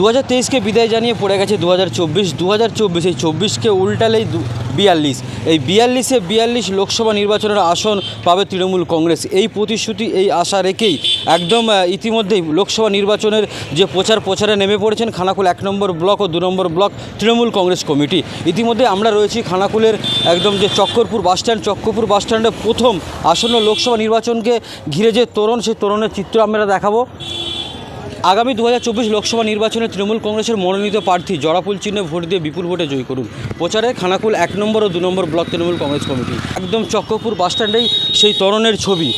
দু হাজার তেইশকে বিদায় জানিয়ে পড়ে গেছে দু হাজার চব্বিশ। দু হাজার চব্বিশ এই চব্বিশকে উল্টালেই বিয়াল্লিশ। এই বিয়াল্লিশে বিয়াল্লিশ লোকসভা নির্বাচনের আসন পাবে তৃণমূল কংগ্রেস। এই প্রতিশ্রুতি, এই আশা রেখেই একদম ইতিমধ্যেই লোকসভা নির্বাচনের যে প্রচার প্রচারে নেমে পড়েছেন খানাকুল এক নম্বর ব্লক ও দু নম্বর ব্লক তৃণমূল কংগ্রেস কমিটি। ইতিমধ্যে আমরা রয়েছি খানাকুলের একদম যে চক্করপুর বাসস্ট্যান্ড চক্করপুর বাসস্ট্যান্ডে প্রথম আসন্ন লোকসভা নির্বাচনকে ঘিরে যে তোরণ, সেই তোরণের চিত্র আমরা দেখাবো। আগামী দু হাজার চব্বিশ লোকসভা নির্বাচনে তৃণমূল কংগ্রেসের মনোনীত প্রার্থী জড়াফুল চিহ্নে ভোট দিয়ে বিপুল ভোটে জয়ী করুন। প্রচারে খানাকুল এক নম্বর ও দু নম্বর ব্লক তৃণমূল কংগ্রেস কমিটি। একদম চক্রপুর বাসস্ট্যান্ডেই সেই তরণের ছবি।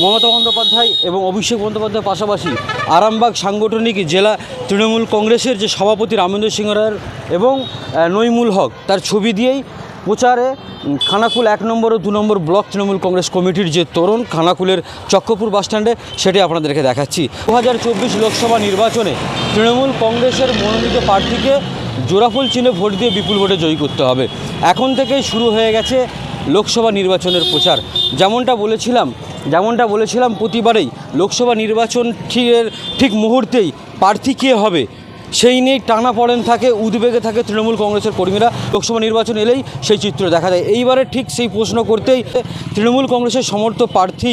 মমতা বন্দ্যোপাধ্যায় এবং অভিষেক বন্দ্যোপাধ্যায়ের পাশাপাশি আরামবাগ সাংগঠনিক জেলা তৃণমূল কংগ্রেসের যে সভাপতি রামেন্দ্র সিংহ রায়ের এবং আহ, নইমুল হক তার ছবি দিয়েই প্রচারে খানাকুল এক নম্বর ও দু নম্বর ব্লক তৃণমূল কংগ্রেস কমিটির যে তরুণ খানাকুলের চক্রপুর বাসস্ট্যান্ডে সেটি আপনাদেরকে দেখাচ্ছি। দু হাজার চব্বিশ লোকসভা নির্বাচনে তৃণমূল কংগ্রেসের মনোনীত প্রার্থীকে জোড়াফুল চিহ্নে ভোট দিয়ে বিপুল ভোটে জয়ী করতে হবে। এখন থেকেই শুরু হয়ে গেছে লোকসভা নির্বাচনের প্রচার। যেমনটা বলেছিলাম যেমনটা বলেছিলাম প্রতিবারেই, লোকসভা নির্বাচন ঠিকের ঠিক মুহূর্তেই প্রার্থী কে হবে? সেই নিয়ে টানা পড়েন থাকে, উদ্বেগে থাকে তৃণমূল কংগ্রেসের কর্মীরা। লোকসভা নির্বাচন এলেই সেই চিত্র দেখা যায়। এইবারে ঠিক সেই প্রশ্ন করতেই তৃণমূল কংগ্রেসের সমর্থ প্রার্থী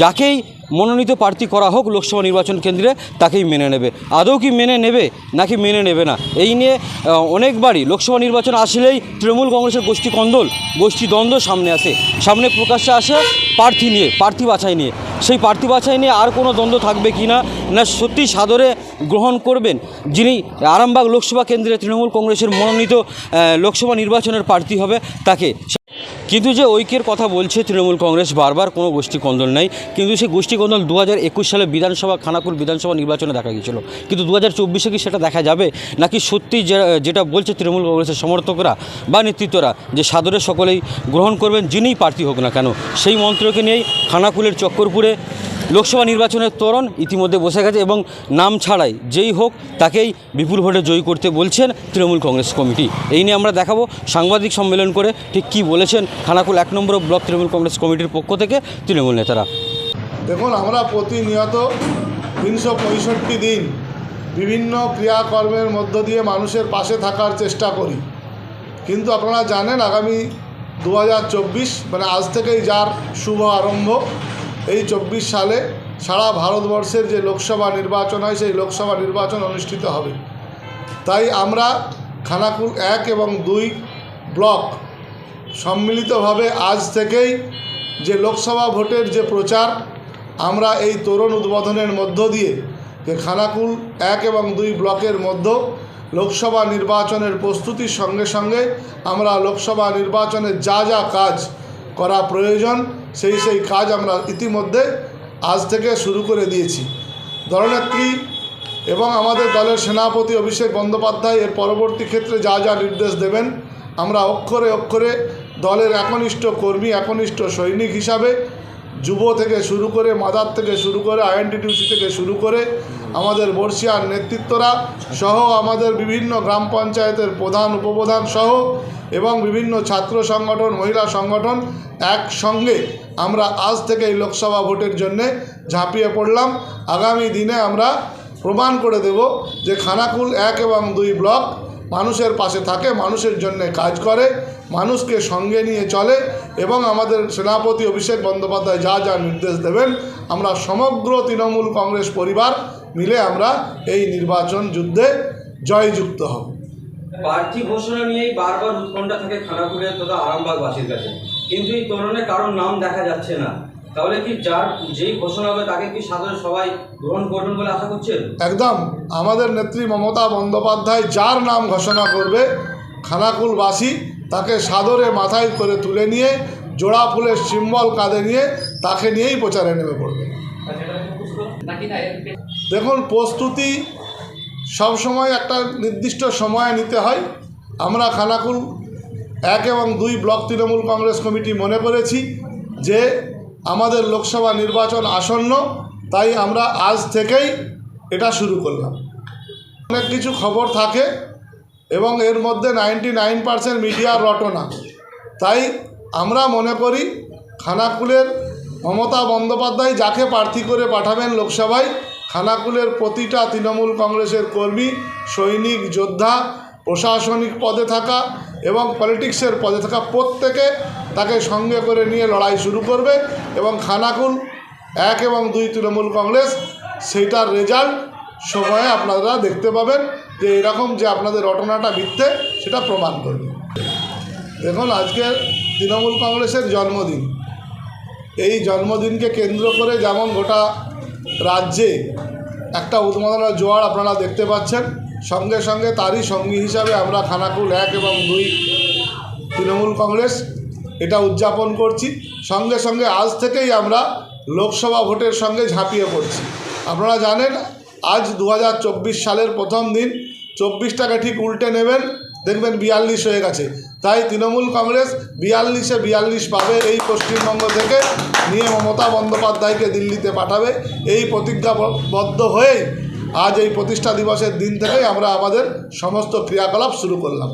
যাকেই মনোনীত প্রার্থী করা হোক লোকসভা নির্বাচন কেন্দ্রে, তাকেই মেনে নেবে। আদৌ কি মেনে নেবে, নাকি মেনে নেবে না? এই নিয়ে অনেকবারই লোকসভা নির্বাচন আসলেই তৃণমূল কংগ্রেসের গোষ্ঠী কন্দল, গোষ্ঠী দ্বন্দ্ব সামনে আসে। সামনে প্রকাশ্যে আসে প্রার্থী নিয়ে, প্রার্থী বাছাই নিয়ে। সেই প্রার্থী বাছাই নিয়ে আর কোনো দ্বন্দ্ব থাকবে কি না না সত্যি সাদরে গ্রহণ করবেন যিনি আরামবাগ লোকসভা কেন্দ্রে তৃণমূল কংগ্রেসের মনোনীত লোকসভা নির্বাচনের প্রার্থী হবে, তাকে কিন্তু যে ঐক্যের কথা বলছে তৃণমূল কংগ্রেস, বারবার কোনো গোষ্ঠী কন্দল নাই। কিন্তু সেই গোষ্ঠী কন্দল দু হাজার একুশ সালে বিধানসভা, খানাকুল বিধানসভা নির্বাচনে দেখা গিয়েছিল। কিন্তু দু হাজার চব্বিশে কি সেটা দেখা যাবে? নাকি সত্যি যেটা বলছে তৃণমূল কংগ্রেসের সমর্থকরা বা নেতৃত্বরা, যে সাদরে সকলেই গ্রহণ করবেন, যিনিই প্রার্থী হোক না কেন, সেই মন্ত্রকে নিয়েই খানাকুলের চক্করপুরে লোকসভা নির্বাচনের তরণ ইতিমধ্যে বসে গেছে এবং নাম ছাড়াই যেই হোক তাকেই বিপুল ভোটে জয়ী করতে বলছেন তৃণমূল কংগ্রেস কমিটি। এই নিয়ে আমরা দেখাবো সাংবাদিক সম্মেলন করে ঠিক কী বলেছেন খানাকুল এক নম্বর ব্লক তৃণমূল কংগ্রেস কমিটির পক্ষ থেকে তৃণমূল নেতারা। দেখুন, আমরা প্রতিনিয়ত তিনশো পঁয়ষট্টি দিন বিভিন্ন ক্রিয়াকর্মের মধ্য দিয়ে মানুষের পাশে থাকার চেষ্টা করি। কিন্তু আপনারা জানেন, আগামী দু হাজার চব্বিশ মানে আজ থেকেই যার শুভ আরম্ভ এই চব্বিশ সালে সারা ভারতবর্ষের যে লোকসভা নির্বাচন হয়, সেই লোকসভা নির্বাচন অনুষ্ঠিত হবে। তাই আমরা খানাকুল এক এবং দুই ব্লক সম্মিলিতভাবে আজ থেকেই যে লোকসভা ভোটের যে প্রচার, আমরা এই তরুণ উদ্বোধনের মধ্য দিয়ে যে খানাকুল এক এবং দুই ব্লকের মধ্য লোকসভা নির্বাচনের প্রস্তুতির সঙ্গে সঙ্গে আমরা লোকসভা নির্বাচনের যা যা কাজ করা প্রয়োজন সেই সেই কাজ আমরা ইতিমধ্যে আজ থেকে শুরু করে দিয়েছি। দলনেত্রী এবং আমাদের দলের সেনাপতি অভিষেক বন্দ্যোপাধ্যায় এর পরবর্তী ক্ষেত্রে যা যা নির্দেশ দেবেন, আমরা অক্ষরে অক্ষরে দলের একনিষ্ঠ কর্মী, একনিষ্ঠ সৈনিক হিসাবে যুব থেকে শুরু করে মাদার থেকে শুরু করে আইএনটিটিউসি থেকে শুরু করে আমাদের বর্ষিয়ার নেতৃত্বরা সহ আমাদের বিভিন্ন গ্রাম পঞ্চায়েতের প্রধান, উপপ্রধান সহ এবং বিভিন্ন ছাত্র সংগঠন, মহিলা সংগঠন একসঙ্গে আমরা আজ থেকে এই লোকসভা ভোটের জন্যে ঝাঁপিয়ে পড়লাম। আগামী দিনে আমরা প্রমাণ করে দেব যে খানাকুল এক এবং দুই ব্লক মানুষের পাশে থাকে, মানুষের জন্য কাজ করে, মানুষকে সঙ্গে নিয়ে চলে এবং আমাদের সেনাপতি অভিষেক বন্দ্যোপাধ্যায় যা যা নির্দেশ দেবেন, আমরা সমগ্র তৃণমূল কংগ্রেস পরিবার মিলে আমরা এই নির্বাচন যুদ্ধে জয়যুক্ত হব। প্রার্থী ঘোষণা নিয়েই বারবার উৎকণ্ঠা থাকে তথা আরামবাগবাসীর কাছে। কিন্তু এই তরুণে কারোর নাম দেখা যাচ্ছে না। তাহলে কি যার যেই ঘোষণা হবে তাকে কি সাধারণ সবাই গ্রহণ করবেন বলে আশা করছেন? একদম। আমাদের নেত্রী মমতা বন্দ্যোপাধ্যায় যার নাম ঘোষণা করবে, খানাকুলবাসী তাকে সাদরে মাথায় করে তুলে নিয়ে, জোড়া ফুলের সিম্বল কাঁধে নিয়ে তাকে নিয়েই প্রচারে নেমে পড়বে। দেখুন, প্রস্তুতি সবসময় একটা নির্দিষ্ট সময় নিতে হয়। আমরা খানাকুল এক এবং দুই ব্লক তৃণমূল কংগ্রেস কমিটি মনে করেছি যে আমাদের লোকসভা নির্বাচন আসন্ন, তাই আমরা আজ থেকেই এটা শুরু করলাম। অনেক কিছু খবর থাকে এবং এর মধ্যে নাইনটি নাইন পার্সেন্ট মিডিয়ার রটনা। তাই আমরা মনে করি খানাকুলের মমতা বন্দ্যোপাধ্যায় যাকে প্রার্থী করে পাঠাবেন লোকসভায়, খানাকুলের প্রতিটা তৃণমূল কংগ্রেসের কর্মী, সৈনিক, যোদ্ধা, প্রশাসনিক পদে থাকা এবং পলিটিক্সের পদে থাকা প্রত্যেকে তাকে সঙ্গে করে নিয়ে লড়াই শুরু করবে এবং খানাকুল এক এবং দুই তৃণমূল কংগ্রেস, সেইটার রেজাল্ট সময়ে আপনারা দেখতে পাবেন যে এরকম যে আপনাদের রটনাটা মিথ্যে, সেটা প্রমাণ করবে। দেখুন, আজকে তৃণমূল কংগ্রেসের জন্মদিন। এই জন্মদিনকে কেন্দ্র করে যেমন গোটা রাজ্যে একটা উন্মাদনার জোয়ার আপনারা দেখতে পাচ্ছেন, সঙ্গে সঙ্গে তারই সঙ্গী হিসাবে আমরা খানাকুল এক এবং দুই তৃণমূল কংগ্রেস এটা উদযাপন করছি। সঙ্গে সঙ্গে আজ থেকেই আমরা লোকসভা ভোটের সঙ্গে ঝাঁপিয়ে পড়ছি। আপনারা জানেন, আজ দু হাজার চব্বিশ সালের প্রথম দিন, চব্বিশটাকে ঠিক উল্টে নেবেন, দেখবেন বিয়াল্লিশ হয়ে গেছে। তাই তৃণমূল কংগ্রেস বিয়াল্লিশে বিয়াল্লিশ পাবে এই পশ্চিমবঙ্গ থেকে। নিয়ে মমতা বন্দ্যোপাধ্যায়কে দিল্লিতে পাঠাবে। এই প্রতিজ্ঞাবদ্ধ হয়েই আজ এই প্রতিষ্ঠা দিবসের দিন থেকেই আমরা আমাদের সমস্ত ক্রিয়াকলাপ শুরু করলাম।